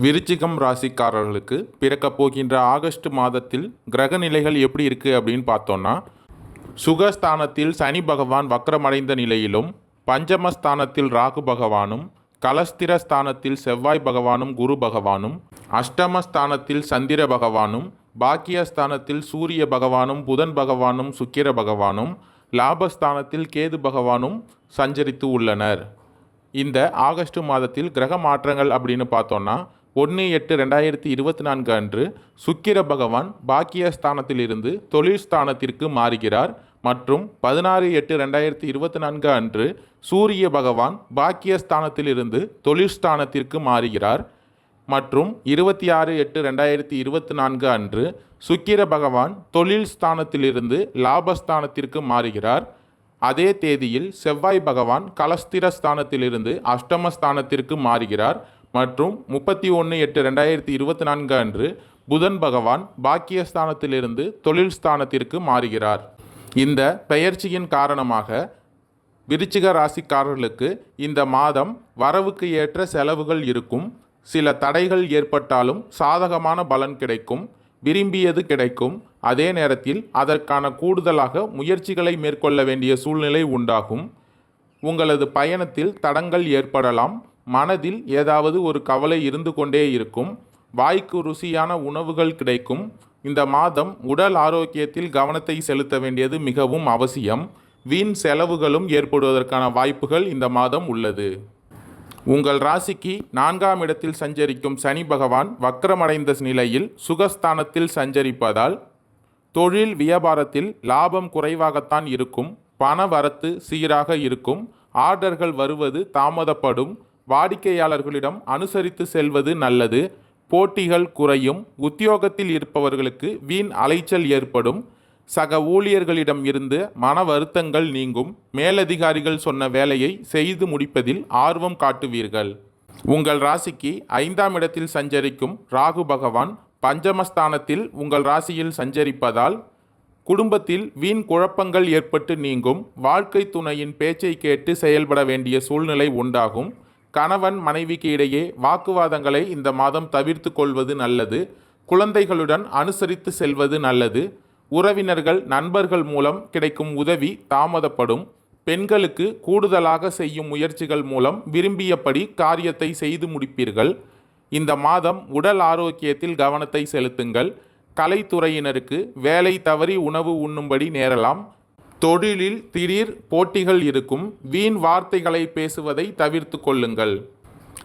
விருச்சிகம் ராசிக்காரர்களுக்கு பிறக்க போகின்ற ஆகஸ்ட் மாதத்தில் கிரக நிலைகள் எப்படி இருக்குது அப்படின்னு பார்த்தோன்னா சுகஸ்தானத்தில் சனி பகவான் வக்ரமடைந்த நிலையிலும் பஞ்சமஸ்தானத்தில் ராகு பகவானும் கலஸ்திர ஸ்தானத்தில் செவ்வாய் பகவானும் குரு பகவானும் அஷ்டமஸ்தானத்தில் சந்திர பகவானும் பாக்கியஸ்தானத்தில் சூரிய பகவானும் புதன் பகவானும் சுக்கிர பகவானும் லாபஸ்தானத்தில் கேது பகவானும் சஞ்சரித்து உள்ளனர். இந்த ஆகஸ்ட் மாதத்தில் கிரக மாற்றங்கள் அப்படின்னு பார்த்தோன்னா ஒன்று எட்டு ரெண்டாயிரத்தி இருபத்தி நான்கு அன்று சுக்கிர பகவான் பாக்கியஸ்தானத்திலிருந்து தொழில் ஸ்தானத்திற்கு மாறுகிறார் மற்றும் பதினாறு எட்டு ரெண்டாயிரத்தி இருபத்தி நான்கு அன்று சூரிய பகவான் பாக்கியஸ்தானத்திலிருந்து தொழில் ஸ்தானத்திற்கு மாறுகிறார் மற்றும் இருபத்தி ஆறு எட்டு ரெண்டாயிரத்தி இருபத்தி நான்கு அன்று சுக்கிர பகவான் தொழில் ஸ்தானத்திலிருந்து லாபஸ்தானத்திற்கு மாறுகிறார். அதே தேதியில் செவ்வாய் பகவான் கலஸ்திர ஸ்தானத்திலிருந்து அஷ்டமஸ்தானத்திற்கு மாறுகிறார். மற்றும் முப்பத்தி ஒன்று எட்டு ரெண்டாயிரத்தி இருபத்தி நான்கு அன்று புதன் பகவான் பாக்கியஸ்தானத்திலிருந்து தொழில் ஸ்தானத்திற்கு மாறுகிறார். இந்த பெயர்ச்சியின் காரணமாக விருச்சிக ராசிக்காரர்களுக்கு இந்த மாதம் வரவுக்கு ஏற்ற செலவுகள் இருக்கும். சில தடைகள் ஏற்பட்டாலும் சாதகமான பலன் கிடைக்கும். விரும்பியது கிடைக்கும். அதே நேரத்தில் அதற்கான கூடுதலாக முயற்சிகளை மேற்கொள்ள வேண்டிய சூழ்நிலை உண்டாகும். உங்களது பயணத்தில் தடங்கள் ஏற்படலாம். மனதில் ஏதாவது ஒரு கவலை இருந்து கொண்டே இருக்கும். வாய்க்கு ருசியான உணவுகள் கிடைக்கும். இந்த மாதம் உடல் ஆரோக்கியத்தில் கவனத்தை செலுத்த வேண்டியது மிகவும் அவசியம். வீண் செலவுகளும் ஏற்படுவதற்கான வாய்ப்புகள் இந்த மாதம் உள்ளது. உங்கள் ராசிக்கு நான்காம் இடத்தில் சஞ்சரிக்கும் சனி பகவான் வக்ரமடைந்த நிலையில் சுகஸ்தானத்தில் சஞ்சரிப்பதால் தொழில் வியாபாரத்தில் லாபம் குறைவாகத்தான் இருக்கும். பண வரத்து சீராக இருக்கும். ஆர்டர்கள் வருவது தாமதப்படும். வாடிக்கையாளர்களிடம் அனுசரித்து செல்வது நல்லது. போட்டிகள் குறையும். உத்தியோகத்தில் இருப்பவர்களுக்கு வீண் அலைச்சல் ஏற்படும். சக ஊழியர்களிடம் இருந்து மன வருத்தங்கள் நீங்கும். மேலதிகாரிகள் சொன்ன வேலையை செய்து முடிப்பதில் ஆர்வம் காட்டுவீர்கள். உங்கள் ராசிக்கு ஐந்தாம் இடத்தில் சஞ்சரிக்கும் ராகு பகவான் பஞ்சமஸ்தானத்தில் உங்கள் ராசியில் சஞ்சரிப்பதால் குடும்பத்தில் வீண் குழப்பங்கள் ஏற்பட்டு நீங்கும். வாழ்க்கை துணையின் பேச்சை கேட்டு செயல்பட வேண்டிய சூழ்நிலை உண்டாகும். கணவன் மனைவிக்கு இடையே வாக்குவாதங்களை இந்த மாதம் தவிர்த்து கொள்வது நல்லது. குழந்தைகளுடன் அனுசரித்து செல்வது நல்லது. உறவினர்கள் நண்பர்கள் மூலம் கிடைக்கும் உதவி தாமதப்படும். பெண்களுக்கு கூடுதலாக செய்யும் முயற்சிகள் மூலம் விரும்பியபடி காரியத்தை செய்து முடிப்பீர்கள். இந்த மாதம் உடல் ஆரோக்கியத்தில் கவனத்தை செலுத்துங்கள். கலைத்துறையினருக்கு வேலை தவறி உணவு உண்ணும்படி நேரலாம். தொழிலில் திடீர் போட்டிகள் இருக்கும். வீண் வார்த்தைகளை பேசுவதை தவிர்த்து கொள்ளுங்கள்.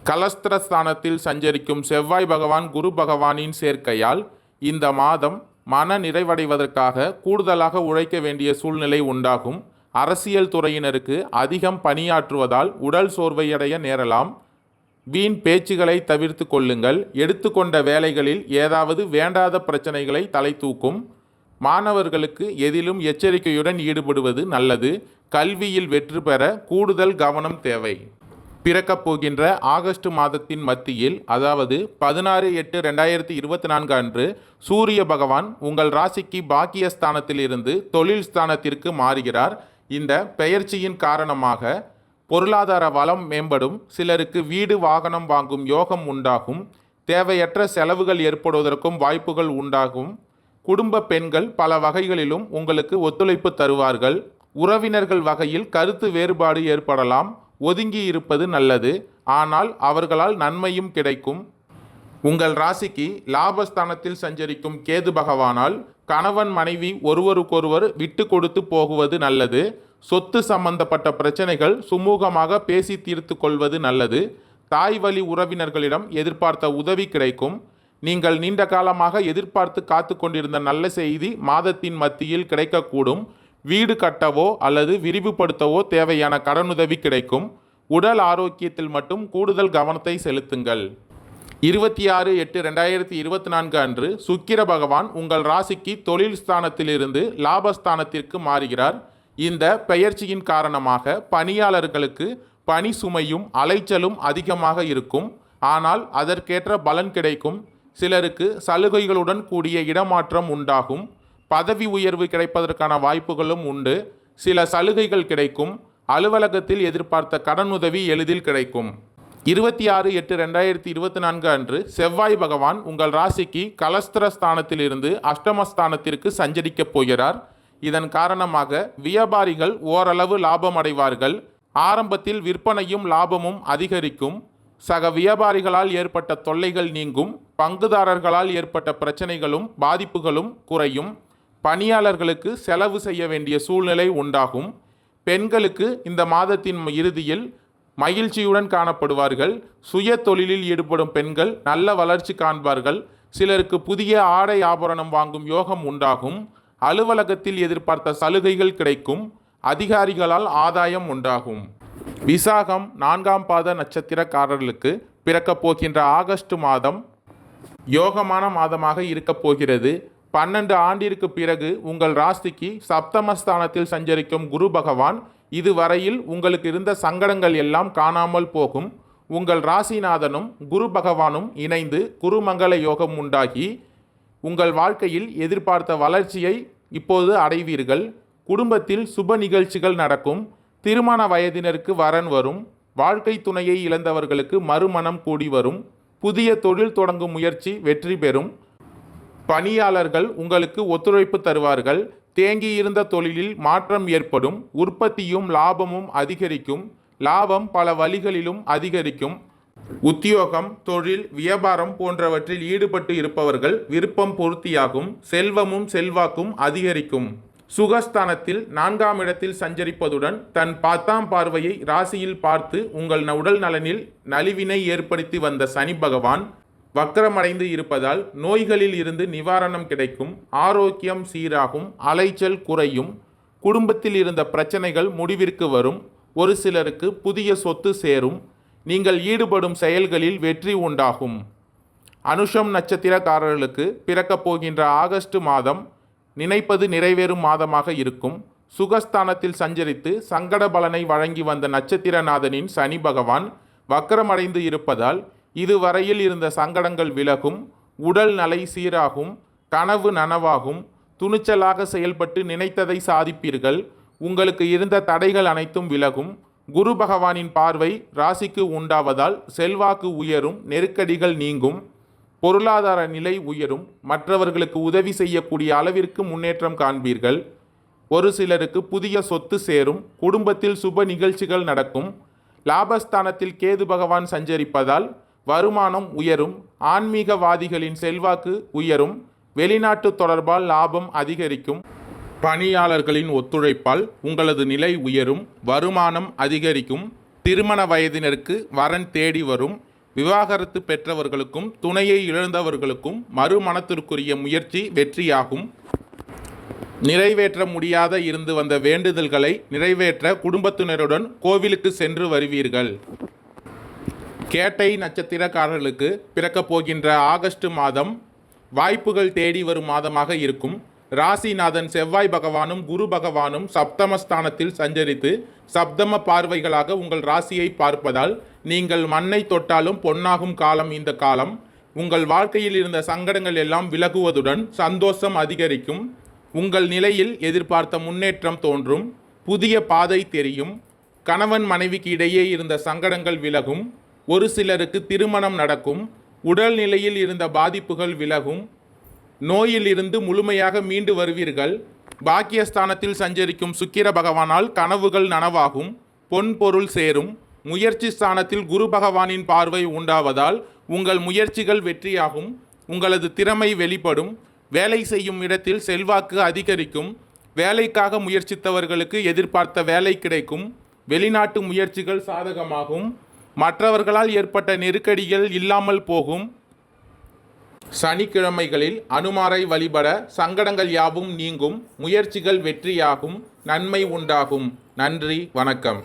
கலஸ்திரஸ்தானத்தில் சஞ்சரிக்கும் செவ்வாய் பகவான் குரு பகவானின் சேர்க்கையால் இந்த மாதம் மன நிறைவடைவதற்காக கூடுதலாக உழைக்க வேண்டிய சூழ்நிலை உண்டாகும். அரசியல் துறையினருக்கு அதிகம் பணியாற்றுவதால் உடல் சோர்வையடைய நேரலாம். வீண் பேச்சுகளை தவிர்த்து கொள்ளுங்கள். எடுத்துக்கொண்ட வேலைகளில் ஏதாவது வேண்டாத பிரச்சனைகளை தலை தூக்கும். மாணவர்களுக்கு எதிலும் எச்சரிக்கையுடன் ஈடுபடுவது நல்லது. கல்வியில் வெற்றி பெற கூடுதல் கவனம் தேவை. பிறக்கப் போகின்ற ஆகஸ்ட் மாதத்தின் மத்தியில் அதாவது பதினாறு எட்டு ரெண்டாயிரத்தி இருபத்தி நான்கு அன்று சூரிய பகவான் உங்கள் ராசிக்கு பாக்கியஸ்தானத்திலிருந்து தொழில் ஸ்தானத்திற்கு மாறுகிறார். இந்த பெயர்ச்சியின் காரணமாக பொருளாதார வளம் மேம்படும். சிலருக்கு வீடு வாகனம் வாங்கும் யோகம் உண்டாகும். தேவையற்ற செலவுகள் ஏற்படுவதற்கும் வாய்ப்புகள் உண்டாகும். குடும்ப பெண்கள் பல வகைகளிலும் உங்களுக்கு ஒத்துழைப்பு தருவார்கள். உறவினர்கள் வகையில் கருத்து வேறுபாடு ஏற்படலாம். ஒதுங்கி இருப்பது நல்லது. ஆனால் அவர்களால் நன்மையும் கிடைக்கும். உங்கள் ராசிக்கு லாபஸ்தானத்தில் சஞ்சரிக்கும் கேது பகவானால் கணவன் மனைவி ஒருவருக்கொருவர் விட்டு கொடுத்து போகுவது நல்லது. சொத்து சம்பந்தப்பட்ட பிரச்சனைகள் சுமூகமாக பேசி தீர்த்து கொள்வது நல்லது. தாய் வழி உறவினர்களிடம் எதிர்பார்த்த உதவி கிடைக்கும். நீங்கள் நீண்ட காலமாக எதிர்பார்த்து காத்து கொண்டிருந்த நல்ல செய்தி மாதத்தின் மத்தியில் கிடைக்கக்கூடும். வீடு கட்டவோ அல்லது விரிவுபடுத்தவோ தேவையான கடனுதவி கிடைக்கும். உடல் ஆரோக்கியத்தில் மட்டும் கூடுதல் கவனத்தை செலுத்துங்கள். இருபத்தி ஆறு எட்டு ரெண்டாயிரத்தி இருபத்தி நான்கு அன்று சுக்கிர பகவான் உங்கள் ராசிக்கு தொழில் ஸ்தானத்திலிருந்து லாபஸ்தானத்திற்கு மாறுகிறார். இந்த பெயர்ச்சியின் காரணமாக பணியாளர்களுக்கு பணி சுமையும் அலைச்சலும் அதிகமாக இருக்கும். ஆனால் அதற்கேற்ற பலன் கிடைக்கும். சிலருக்கு சலுகைகளுடன் கூடிய இடமாற்றம் உண்டாகும். பதவி உயர்வு கிடைப்பதற்கான வாய்ப்புகளும் உண்டு. சில சலுகைகள் கிடைக்கும். அலுவலகத்தில் எதிர்பார்த்த கடனுதவி எளிதில் கிடைக்கும். இருபத்தி ஆறு எட்டு ரெண்டாயிரத்தி இருபத்தி நான்கு அன்று செவ்வாய் பகவான் உங்கள் ராசிக்கு கலஸ்திர ஸ்தானத்திலிருந்து அஷ்டமஸ்தானத்திற்கு சஞ்சரிக்கப் போகிறார். இதன் காரணமாக வியாபாரிகள் ஓரளவு லாபம் அடைவார்கள் ஆரம்பத்தில் விற்பனையும் லாபமும் அதிகரிக்கும். சக வியாபாரிகளால் ஏற்பட்ட தொல்லைகள் நீங்கும். பங்குதாரர்களால் ஏற்பட்ட பிரச்சனைகளும் பாதிப்புகளும் குறையும். பணியாளர்களுக்கு செலவு செய்ய வேண்டிய சூழ்நிலை உண்டாகும். பெண்களுக்கு இந்த மாதத்தின் இறுதியில் மகிழ்ச்சியுடன் காணப்படுவார்கள். சுய தொழிலில் ஈடுபடும் பெண்கள் நல்ல வளர்ச்சி காண்பார்கள். சிலருக்கு புதிய ஆடை ஆபரணம் வாங்கும் யோகம் உண்டாகும். அலுவலகத்தில் எதிர்பார்த்த சலுகைகள் கிடைக்கும். அதிகாரிகளால் ஆதாயம் உண்டாகும். விசாகம் நான்காம் பாத நட்சத்திரக்காரர்களுக்கு பிறக்கப் போகின்ற ஆகஸ்ட் மாதம் யோகமான மாதமாக இருக்கப் போகிறது. பன்னெண்டு ஆண்டிற்கு பிறகு உங்கள் ராசிக்கு சப்தமஸ்தானத்தில் சஞ்சரிக்கும் குரு பகவான் இதுவரையில் உங்களுக்கு இருந்த சங்கடங்கள் எல்லாம் காணாமல் போகும். உங்கள் ராசிநாதனும் குரு பகவானும் இணைந்து குருமங்கள யோகம் உண்டாகி உங்கள் வாழ்க்கையில் எதிர்பார்த்த வளர்ச்சியை இப்போது அடைவீர்கள். குடும்பத்தில் சுப நிகழ்ச்சிகள் நடக்கும். திருமண வயதினருக்கு வரன் வரும். வாழ்க்கை துணையை இழந்தவர்களுக்கு மறுமணம் கூடி வரும். புதிய தொழில் தொடங்கும் முயற்சி வெற்றி பெறும். பணியாளர்கள் உங்களுக்கு ஒத்துழைப்பு தருவார்கள். தேங்கியிருந்த தொழிலில் மாற்றம் ஏற்படும். உற்பத்தியும் லாபமும் அதிகரிக்கும். லாபம் பல வழிகளிலும் அதிகரிக்கும். உத்தியோகம் தொழில் வியாபாரம் போன்றவற்றில் ஈடுபட்டு இருப்பவர்கள் விருப்பம் பூர்த்தியாகும். செல்வமும் செல்வாக்கும் அதிகரிக்கும். சுகஸ்தானத்தில் நான்காம் இடத்தில் சஞ்சரிப்பதுடன் தன் பத்தாம் பார்வையை ராசியில் பார்த்து உங்கள் உடல் நலனில் நலிவினை ஏற்படுத்தி வந்த சனி பகவான் வக்கரமடைந்து இருப்பதால் நோய்களில் இருந்து நிவாரணம் கிடைக்கும் ஆரோக்கியம் சீராகும் அலைச்சல் குறையும் குடும்பத்தில் இருந்த பிரச்சனைகள் முடிவிற்கு வரும் ஒரு சிலருக்கு புதிய சொத்து சேரும் நீங்கள் ஈடுபடும் செயல்களில் வெற்றி உண்டாகும். அனுஷம் நட்சத்திரக்காரர்களுக்கு பிறக்கப் போகின்ற ஆகஸ்ட் மாதம் நினைப்பது நிறைவேறும் மாதமாக இருக்கும். சுகஸ்தானத்தில் சஞ்சரித்து சங்கட பலனை வழங்கி வந்த நட்சத்திரநாதனின் சனி பகவான் வக்கரமடைந்து இருப்பதால் இதுவரையில் இருந்த சங்கடங்கள் விலகும் உடல் நலை சீராகும் கனவு நனவாகும் துணிச்சலாக செயல்பட்டு நினைத்ததை சாதிப்பீர்கள். உங்களுக்கு இருந்த தடைகள் அனைத்தும் விலகும். குரு பகவானின் பார்வை ராசிக்கு உண்டாவதால் செல்வாக்கு உயரும் நெருக்கடிகள் நீங்கும். பொருளாதார நிலை உயரும் மற்றவர்களுக்கு உதவி செய்யக்கூடிய அளவிற்கு முன்னேற்றம் காண்பீர்கள். ஒரு சிலருக்கு புதிய சொத்து சேரும் குடும்பத்தில் சுப நிகழ்ச்சிகள் நடக்கும். லாபஸ்தானத்தில் கேது பகவான் சஞ்சரிப்பதால் வருமானம் உயரும் ஆன்மீகவாதிகளின் செல்வாக்கு உயரும் வெளிநாட்டு தொடர்பால் லாபம் அதிகரிக்கும். பணியாளர்களின் ஒத்துழைப்பால் உங்களது நிலை உயரும் வருமானம் அதிகரிக்கும். திருமண வயதினருக்கு வரன் தேடி வரும் விவாகரத்து பெற்றவர்களுக்கும் துணையை இழந்தவர்களுக்கும் மறுமணத்திற்குரிய முயற்சி வெற்றியாகும். நிறைவேற்ற முடியாத இருந்து வந்த வேண்டுதல்களை நிறைவேற்ற குடும்பத்தினருடன் கோவிலுக்கு சென்று வருவீர்கள். கேட்டை நட்சத்திரக்காரர்களுக்கு பிறக்கப் போகின்ற ஆகஸ்ட் மாதம் வாய்ப்புகள் தேடி வரும் மாதமாக இருக்கும். ராசிநாதன் செவ்வாய் பகவானும் குரு பகவானும் சப்தமஸ்தானத்தில் சஞ்சரித்து சப்தம பார்வைகளாக உங்கள் ராசியை பார்ப்பதால் நீங்கள் மண்ணை தொட்டாலும் பொன்னாகும் காலம் இந்த காலம். உங்கள் வாழ்க்கையில் இருந்த சங்கடங்கள் எல்லாம் விலகுவதுடன் சந்தோஷம் அதிகரிக்கும். உங்கள் நிலையில் எதிர்பார்த்த முன்னேற்றம் தோன்றும். புதிய பாதை தெரியும். கணவன் மனைவிக்கு இடையே இருந்த சங்கடங்கள் விலகும். ஒரு சிலருக்கு திருமணம் நடக்கும். உடல் நிலையில் இருந்த பாதிப்புகள் விலகும். நோயில் இருந்து முழுமையாக மீண்டு வருவீர்கள். பாக்கியஸ்தானத்தில் சஞ்சரிக்கும் சுக்கிர பகவானால் கனவுகள் நனவாகும். பொன் பொருள் சேரும். முயற்சி ஸ்தானத்தில் குரு பகவானின் பார்வை உண்டாவதால் உங்கள் முயற்சிகள் வெற்றியாகும். உங்களது திறமை வெளிப்படும். வேலை செய்யும் இடத்தில் செல்வாக்கு அதிகரிக்கும். வேலைக்காக முயற்சித்தவர்களுக்கு எதிர்பார்த்த வேலை கிடைக்கும். வெளிநாட்டு முயற்சிகள் சாதகமாகும். மற்றவர்களால் ஏற்பட்ட நெருக்கடிகள் இல்லாமல் போகும். சனிக்கிழமைகளில் அனுமாரை வழிபட சங்கடங்கள் யாவும் நீங்கும் முயற்சிகள் வெற்றியாகும் நன்மை உண்டாகும். நன்றி வணக்கம்.